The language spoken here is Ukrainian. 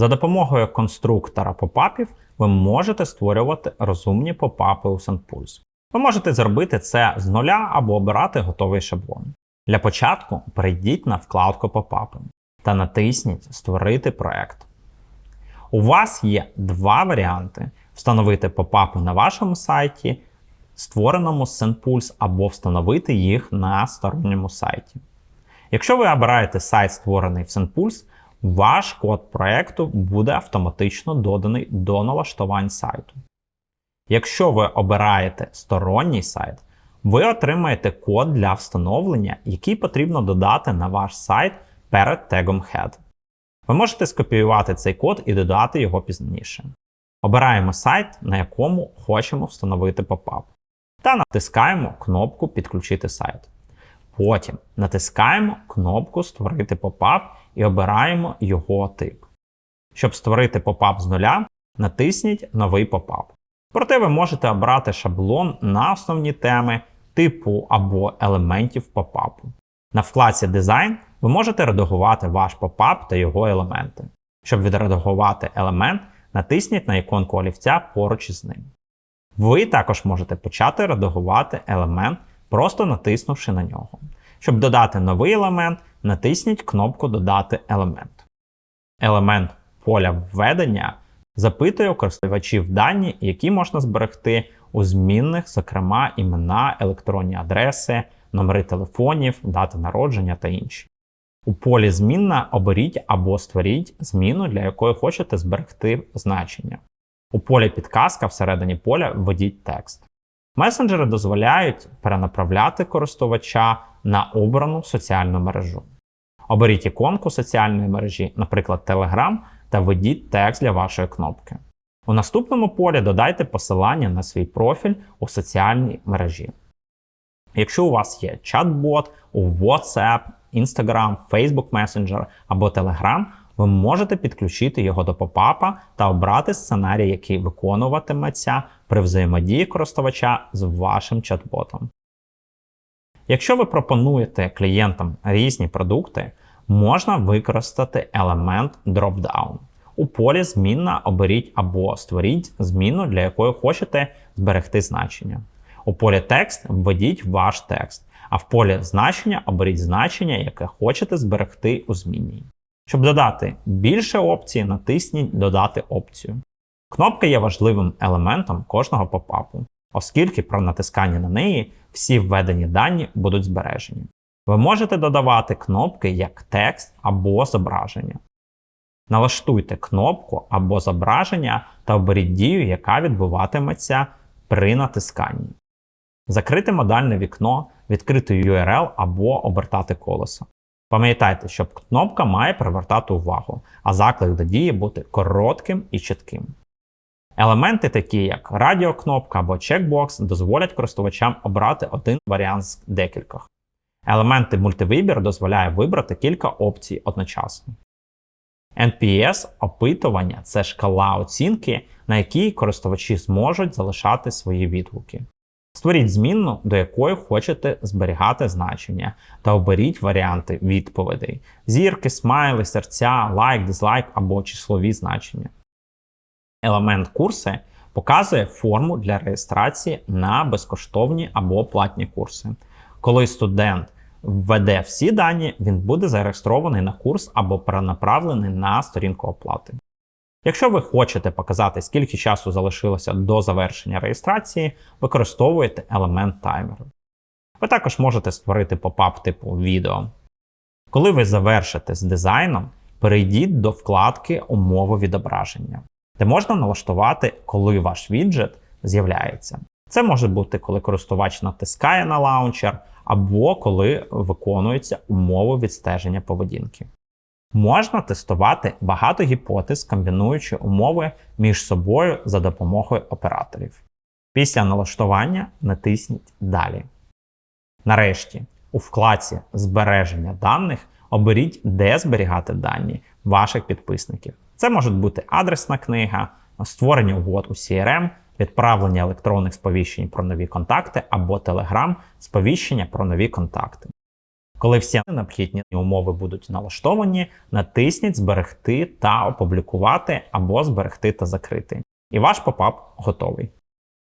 За допомогою конструктора попапів ви можете створювати розумні попапи у SendPulse. Ви можете зробити це з нуля або обирати готовий шаблон. Для початку перейдіть на вкладку Попапи та натисніть Створити проект. У вас є два варіанти: встановити попапи на вашому сайті, створеному з SendPulse, або встановити їх на сторонньому сайті. Якщо ви обираєте сайт, створений в SendPulse, ваш код проекту буде автоматично доданий до налаштувань сайту. Якщо ви обираєте сторонній сайт, ви отримаєте код для встановлення, який потрібно додати на ваш сайт перед тегом Head. Ви можете скопіювати цей код і додати його пізніше. Обираємо сайт, на якому хочемо встановити попап, та натискаємо кнопку Підключити сайт. Потім натискаємо кнопку Створити попап і обираємо його тип. Щоб створити попап з нуля, натисніть Новий попап. Проте ви можете обрати шаблон на основні теми, типу або елементів попапу. На вкладці Дизайн ви можете редагувати ваш попап та його елементи. Щоб відредагувати елемент, натисніть на іконку олівця поруч із ним. Ви також можете почати редагувати елемент, просто натиснувши на нього. Щоб додати новий елемент, натисніть кнопку Додати елемент. Елемент поля введення запитує у користувачів дані, які можна зберегти у змінних, зокрема імена, електронні адреси, номери телефонів, дати народження та інші. У полі Змінна оберіть або створіть зміну, для якої хочете зберегти значення. У полі Підказка всередині поля введіть текст. Месенджери дозволяють перенаправляти користувача на обрану соціальну мережу. Оберіть іконку соціальної мережі, наприклад, Telegram, та введіть текст для вашої кнопки. У наступному полі додайте посилання на свій профіль у соціальній мережі. Якщо у вас є чат-бот у WhatsApp, Instagram, Facebook Messenger або Telegram, ви можете підключити його до попапа та обрати сценарій, який виконуватиметься при взаємодії користувача з вашим чат-ботом. Якщо ви пропонуєте клієнтам різні продукти, можна використати елемент Dropdown. У полі Змінна оберіть або створіть зміну, для якої хочете зберегти значення. У полі текст введіть ваш текст, а в полі значення оберіть значення, яке хочете зберегти у зміні. Щоб додати більше опцій, натисніть Додати опцію. Кнопка є важливим елементом кожного попапу, оскільки при натисканні на неї всі введені дані будуть збережені. Ви можете додавати кнопки як текст або зображення. Налаштуйте кнопку або зображення та оберіть дію, яка відбуватиметься при натисканні. Закрити модальне вікно, відкрити URL або обертати колесо. Пам'ятайте, що кнопка має привертати увагу, а заклик до дії бути коротким і чітким. Елементи, такі як радіокнопка або чекбокс, дозволять користувачам обрати один варіант з декількох. Елементи мультивибір дозволяє вибрати кілька опцій одночасно. NPS опитування це шкала оцінки, на якій користувачі зможуть залишати свої відгуки. Створіть змінну, до якої хочете зберігати значення, та оберіть варіанти відповідей: зірки, смайли, серця, лайк, дизлайк або числові значення. Елемент курси показує форму для реєстрації на безкоштовні або платні курси. Коли студент введе всі дані, він буде зареєстрований на курс або перенаправлений на сторінку оплати. Якщо ви хочете показати, скільки часу залишилося до завершення реєстрації, використовуєте елемент таймеру. Ви також можете створити попап типу відео. Коли ви завершите з дизайном, перейдіть до вкладки Умови відображення, де можна налаштувати, коли ваш віджит з'являється. Це може бути, коли користувач натискає на лаунчер, або коли виконуються умови відстеження поведінки. Можна тестувати багато гіпотез, комбінуючи умови між собою за допомогою операторів. Після налаштування натисніть Далі. Нарешті, у вкладці Збереження даних оберіть, де зберігати дані ваших підписників. Це може бути адресна книга, створення угод у CRM, відправлення електронних сповіщень про нові контакти або Telegram сповіщення про нові контакти. Коли всі необхідні умови будуть налаштовані, натисніть Зберегти та опублікувати або зберегти та закрити. І ваш попап готовий.